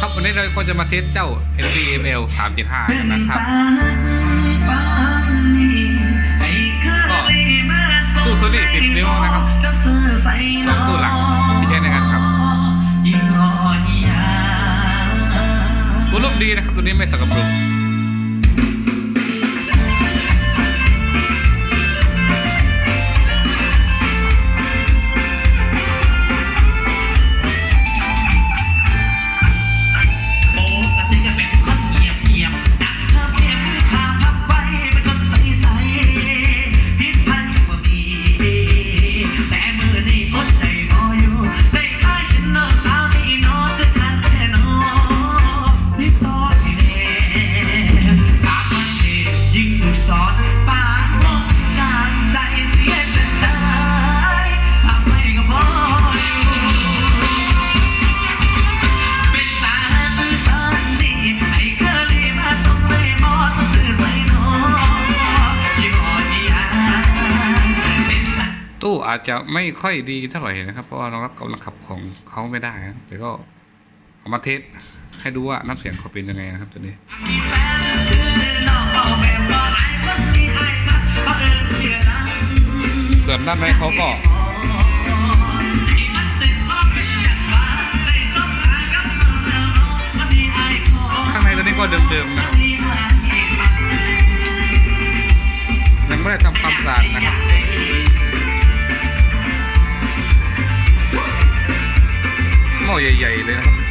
ครับวันนี้เราก็จะมาเทสเจ้า NVML 375กันนะครับตู้โซนี่10นิ้วนะครับสองตู้หลังที่ใช้ในการขับตัวรูปดีนะครับตัวนี้ไม่ตกกระปุกป ตู้อาจจะไม่ค่อยดีเท่าไหร่นะครับ เพราะว่าเรารับกำลังขับของเขาไม่ได้นะแต่ก็เอามาเทสให้ดูว่าน้ำเสียงเขาเป็นยังไงนะครับตัวนี้ วน้องคนที่ไอ้ขอข้างในตัวนี้ก็เดิมๆนะครับยังไม่ได้ทำความสะอาดนะครับหม้อใหญ่ ๆ เลยนะครับ